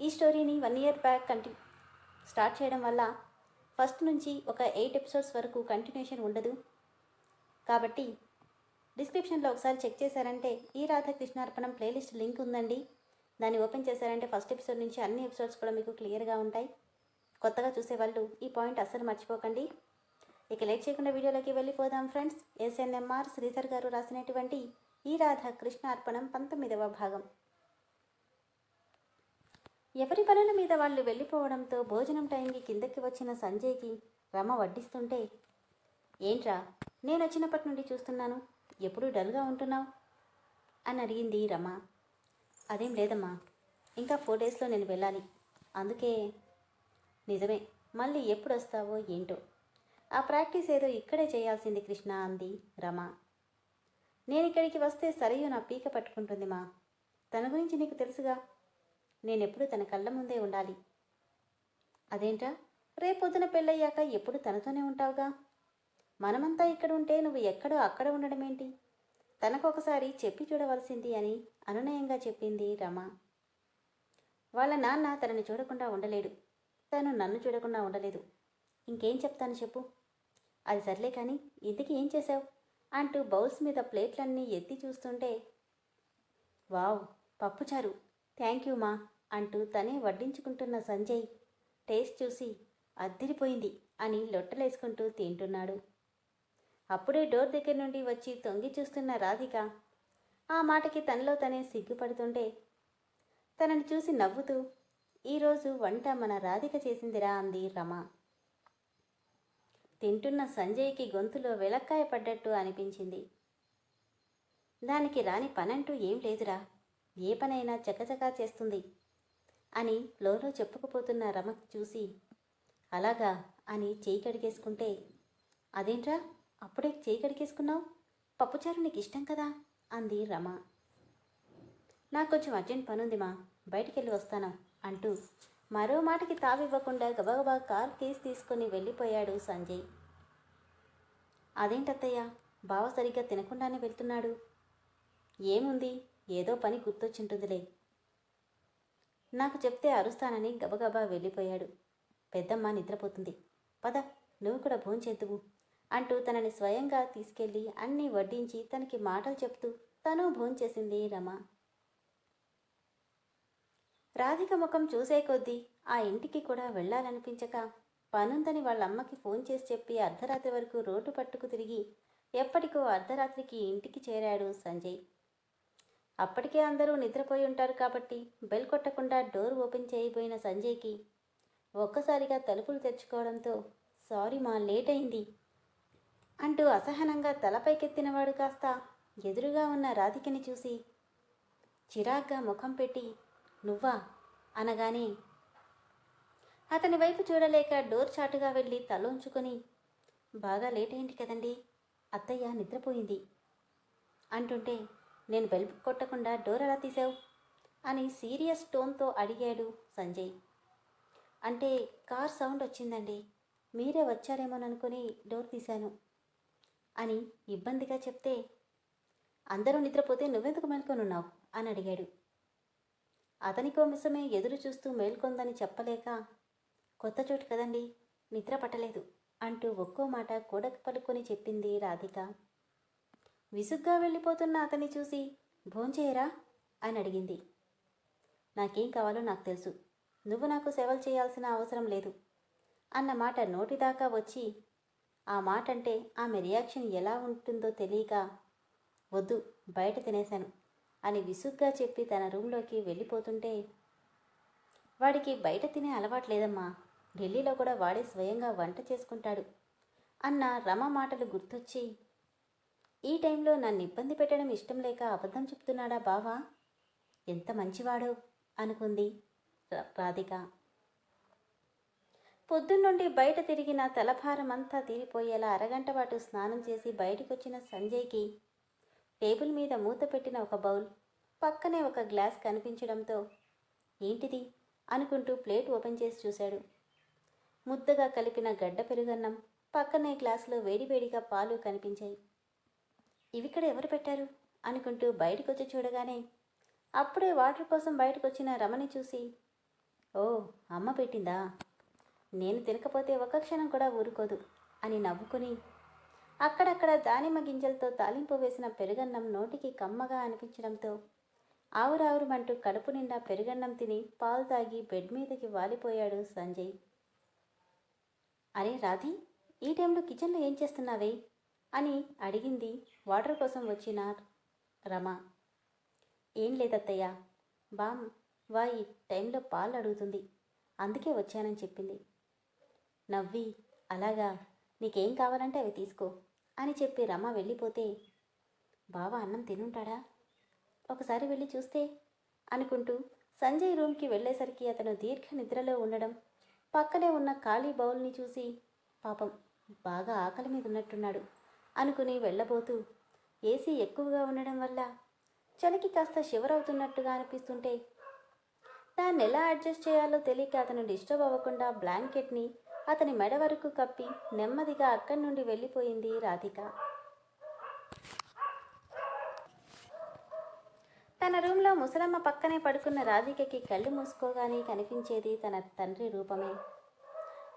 ఈ స్టోరీని one year back కంటి స్టార్ట్ చేయడం వల్ల ఫస్ట్ నుంచి ఒక ఎయిట్ ఎపిసోడ్స్ వరకు కంటిన్యూషన్ ఉండదు. కాబట్టి డిస్క్రిప్షన్లో ఒకసారి చెక్ చేశారంటే ఈ రాధాకృష్ణార్పణం ప్లేలిస్ట్ లింక్ ఉందండి. దాన్ని ఓపెన్ చేశారంటే ఫస్ట్ ఎపిసోడ్ నుంచి అన్ని ఎపిసోడ్స్ కూడా మీకు క్లియర్గా ఉంటాయి. కొత్తగా చూసే వాళ్ళు ఈ పాయింట్ అస్సలు మర్చిపోకండి. ఇక లేట్ చేయకుండా వీడియోలోకి వెళ్ళిపోదాం ఫ్రెండ్స్. ఎస్ఎన్ఎంఆర్ శ్రీధర్ గారు రాసినటువంటి ఈ రాధ కృష్ణార్పణం పంతొమ్మిదవ భాగం. ఎవరి పనుల మీద వాళ్ళు వెళ్ళిపోవడంతో భోజనం టైంకి కిందకి వచ్చిన సంజయ్కి రమ వడ్డిస్తుంటే ఏంట్రా నేను వచ్చినప్పటి నుండి చూస్తున్నాను. ఎప్పుడూ డల్గా ఉంటున్నావు? అని అడిగింది రమ. అదేం లేదమ్మా. ఇంకా ఫోర్ డేస్లో నేను వెళ్ళాలి. అందుకే నిజమే. మళ్ళీ ఎప్పుడు వస్తావో ఏంటో. ఆ ప్రాక్టీస్ ఏదో ఇక్కడే చేయాల్సింది కృష్ణ అంది రమ. నేను ఇక్కడికి వస్తే సరయు నా పీక పట్టుకుంటుంది మా తన గురించి నీకు తెలుసుగా. నేనెప్పుడు తన కళ్ళ ముందే ఉండాలి. అదేంటా రేపొద్దున పెళ్ళయ్యాక ఎప్పుడు తనతోనే ఉంటావుగా? మనమంతా ఇక్కడ ఉంటే నువ్వు ఎక్కడో అక్కడ ఉండడం ఏంటి చెప్పి చూడవలసింది అని అనునయంగా చెప్పింది రమ. వాళ్ళ నాన్న తనని చూడకుండా ఉండలేడు. తను నన్ను చూడకుండా ఉండలేదు. ఇంకేం చెప్తాను చెప్పు? అది సర్లే కానీ ఇంతకీ ఏం చేశావు? అంటూ బౌల్స్ మీద ప్లేట్లన్నీ ఎత్తి చూస్తుంటే వావ్ పప్పుచారు. థ్యాంక్ యూ మా. అంటూ తనే వడ్డించుకుంటున్న సంజయ్ టేస్ట్ చూసి అద్దిరిపోయింది అని లొట్టలేసుకుంటూ తింటున్నాడు. అప్పుడే డోర్ దగ్గర నుండి వచ్చి తొంగి చూస్తున్న రాధిక ఆ మాటకి తనలో తనే సిగ్గుపడుతుంటే తనని చూసి నవ్వుతూ ఈరోజు వంట మన రాధిక చేసిందిరా అంది రమ. తింటున్న సంజయ్కి గొంతులో వెలక్కాయ పడ్డట్టు అనిపించింది. దానికి రాని పనంటూ ఏం లేదురా. ఏ పనైనా చకచకా చేస్తుంది. అని లోలో చెప్పుకుపోతున్న రమక్ చూసి అలాగా అని చేయి కడిగేసుకుంటే అదేంట్రా? అప్పుడే చేయి కడిగేసుకున్నావు? పప్పుచారు నీకు ఇష్టం కదా అంది రమ. నాకు కొంచెం అర్జెంట్ పనుంది మా బయటికెళ్ళి వస్తాను అంటూ మరో మాటకి తావివ్వకుండా గబగబా కార్ కేసు తీసుకొని వెళ్ళిపోయాడు సంజయ్. అదేంటత్తయ్య? బావ సరిగ్గా తినకుండానే వెళ్తున్నాడు. ఏముంది? ఏదో పని గుర్తొచ్చింటుందిలే. నాకు చెప్తే అరుస్తానని గబగబా వెళ్ళిపోయాడు. పెద్దమ్మ నిద్రపోతుంది. పద నువ్వు కూడా భోంచేద్దువు అంటూ తనని స్వయంగా తీసుకెళ్ళి అన్నీ వడ్డించి తనకి మాటలు చెప్తూ తను భోంచేసింది రమ. రాధిక ముఖం చూసే కొద్దీ ఆ ఇంటికి కూడా వెళ్ళాలనిపించక పనుందని వాళ్ళ అమ్మకి ఫోన్ చేసి చెప్పి అర్ధరాత్రి వరకు రోడ్డు పట్టుకు తిరిగి ఎప్పటికో అర్ధరాత్రికి ఇంటికి చేరాడు సంజయ్. అప్పటికే అందరూ నిద్రపోయి ఉంటారు కాబట్టి బెల్ కొట్టకుండా డోర్ ఓపెన్ చేయబోయిన సంజయ్కి ఒక్కసారిగా తలుపులు తెచ్చుకోవడంతో సారీ మా లేట్ అయింది అంటూ అసహనంగా తలపైకెత్తినవాడు కాస్త ఎదురుగా ఉన్న రాధికని చూసి చిరాగ్గా ముఖం పెట్టి నువ్వా? అనగానే అతని వైపు చూడలేక డోర్ చాటుగా వెళ్ళి తలోంచుకొని బాగా లేట్ అయింది కదండి అత్తయ్య నిద్రపోయింది అంటుంటే నేను బెల్ కొట్టకుండా డోర్ ఎలా తీసావు? అని సీరియస్ టోన్తో అడిగాడు సంజయ్. అంటే కార్ సౌండ్ వచ్చిందండి. మీరే వచ్చారేమోననుకుని డోర్ తీశాను అని ఇబ్బందిగా చెప్తే అందరూ నిద్రపోతే నువ్వెందుకు మేల్కొనున్నావు? అని అడిగాడు. అతని కోసమే ఎదురు చూస్తూ మేల్కొందని చెప్పలేక కొత్త చోటు కదండి నిద్ర పట్టలేదు అంటూ ఒక్కో మాట కూడక పలుకొని చెప్పింది రాధిక. విసుగ్గా వెళ్ళిపోతున్న అతన్ని చూసి భోంచేయరా? అని అడిగింది. నాకేం కావాలో నాకు తెలుసు. నువ్వు నాకు సేవలు చేయాల్సిన అవసరం లేదు. అన్న మాట నోటిదాకా వచ్చి ఆ మాట అంటే ఆమె రియాక్షన్ ఎలా ఉంటుందో తెలియక వద్దు బయట తినేశాను అని విసుగ్గా చెప్పి తన రూంలోకి వెళ్ళిపోతుంటే వాడికి బయట తినే అలవాటు లేదమ్మా. ఢిల్లీలో కూడా వాడే స్వయంగా వంట చేసుకుంటాడు అన్న రమ మాటలు గుర్తొచ్చి ఈ టైంలో నన్ను ఇబ్బంది పెట్టడం ఇష్టం లేక అబద్ధం చెప్తున్నాడా బావా? ఎంత మంచివాడో? అనుకుంది రా- రాధిక. పొద్దున్నుండి బయట తిరిగిన తలభారం అంతా తీరిపోయేలా అరగంట పాటు స్నానం చేసి బయటకొచ్చిన సంజయ్కి టేబుల్ మీద మూత పెట్టిన ఒక బౌల్ పక్కనే ఒక గ్లాస్ కనిపించడంతో ఏంటిది? అనుకుంటూ ప్లేట్ ఓపెన్ చేసి చూశాడు. ముద్దగా కలిపిన గడ్డ పెరుగన్నం పక్కనే గ్లాసులో వేడివేడిగా పాలు కనిపించాయి. ఇవిక్కడ ఎవరు పెట్టారు? అనుకుంటూ బయటకొచ్చి చూడగానే అప్పుడే వాటర్ కోసం బయటకొచ్చిన రమణి చూసి ఓ అమ్మ పెట్టిందా? నేను తినకపోతే ఒక క్షణం కూడా ఊరుకోదు అని నవ్వుకుని అక్కడక్కడ దానిమ్మ గింజలతో తాలింపు వేసిన పెరుగన్నం నోటికి కమ్మగా అనిపించడంతో ఆవురావురమంటూ కడుపు నిండా పెరుగన్నం తిని పాలు తాగి బెడ్ మీదకి వాలిపోయాడు సంజయ్. అరే రాధి ఈ టైంలో కిచెన్లో ఏం చేస్తున్నావే? అని అడిగింది వాటర్ కోసం వచ్చిన రమ ఏం లేదత్తయ్య బామ్ వా ఈ టైంలో పాలు అడుగుతుంది. అందుకే వచ్చానని చెప్పింది. నవ్వి అలాగా నీకేం కావాలంటే అవి తీసుకో అని చెప్పి రమ వెళ్ళిపోతే బావ అన్నం తినుంటాడా? ఒకసారి వెళ్ళి చూస్తే అనుకుంటూ సంజయ్ రూమ్కి వెళ్ళేసరికి అతను దీర్ఘ నిద్రలో ఉండడం పక్కనే ఉన్న ఖాళీ బౌల్ని చూసి పాపం బాగా ఆకలి మీద ఉన్నట్టున్నాడు. అనుకుని వెళ్ళబోతూ ఏసీ ఎక్కువగా ఉండడం వల్ల చలికి కాస్త షివర్ అవుతున్నట్టుగా అనిపిస్తుంటే దాన్ని ఎలా అడ్జస్ట్ చేయాలో తెలియక అతను డిస్టర్బ్ అవ్వకుండా బ్లాంకెట్ని అతని మెడ వరకు కప్పి నెమ్మదిగా అక్కడి నుండి వెళ్ళిపోయింది రాధిక. తన రూమ్లో ముసలమ్మ పక్కనే పడుకున్న రాధికకి కళ్ళు మూసుకోగానే కనిపించేది తన తండ్రి రూపమే.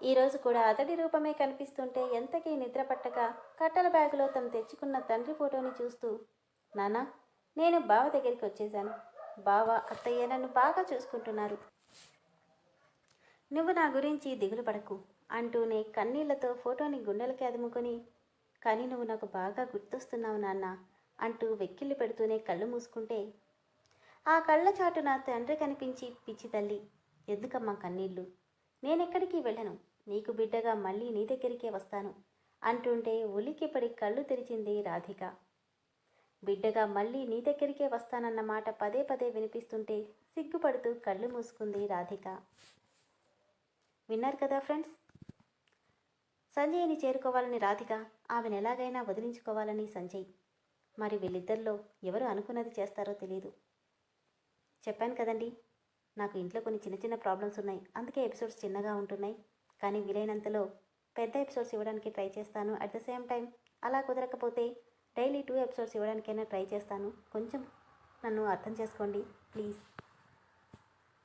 ఈరోజు కూడా అతడి రూపమే కనిపిస్తుంటే ఎంతకీ నిద్ర పట్టక కట్టల బ్యాగులో తను తెచ్చుకున్న తండ్రి ఫోటోని చూస్తూ నానా నేను బావ దగ్గరికి వచ్చేసాను బావ అత్తయ్య నన్ను బాగా చూసుకుంటున్నారు. నువ్వు నా గురించి దిగులు పడకు అంటూనే కన్నీళ్ళతో ఫోటోని గుండెలకి అదుముకొని కానీ నువ్వు నాకు బాగా గుర్తొస్తున్నావు నాన్న అంటూ వెక్కిళ్ళు పెడుతూనే కళ్ళు మూసుకుంటే ఆ కళ్ళ చాటున తండ్రి కనిపించి పిచ్చి తల్లి ఎందుకమ్మా కన్నీళ్ళు నేనెక్కడికి వెళ్ళను? నీకు బిడ్డగా మళ్ళీ నీ దగ్గరికే వస్తాను. అంటుంటే ఉలిక్కిపడి కళ్ళు తెరిచింది రాధిక. బిడ్డగా మళ్ళీ నీ దగ్గరికే వస్తానన్న మాట పదే పదే వినిపిస్తుంటే సిగ్గుపడుతూ కళ్ళు మూసుకుంది రాధిక. విన్నారు కదా ఫ్రెండ్స్? సంజయ్ని చేరుకోవాలని రాధిక ఆమెను ఎలాగైనా వదిలించుకోవాలని సంజయ్. మరి వీళ్ళిద్దరిలో ఎవరు అనుకున్నది చేస్తారో తెలియదు చెప్పాను కదండి. నాకు ఇంట్లో కొన్ని చిన్న చిన్న ప్రాబ్లమ్స్ ఉన్నాయి. అందుకే ఎపిసోడ్స్ చిన్నగా ఉంటున్నాయి. కానీ వీలైనంతలో పెద్ద ఎపిసోడ్స్ ఇవ్వడానికి ట్రై చేస్తాను. అట్ ద సేమ్ టైం అలా కుదరకపోతే డైలీ టూ ఎపిసోడ్స్ ఇవ్వడానికైనా ట్రై చేస్తాను. కొంచెం నన్ను అర్థం చేసుకోండి ప్లీజ్.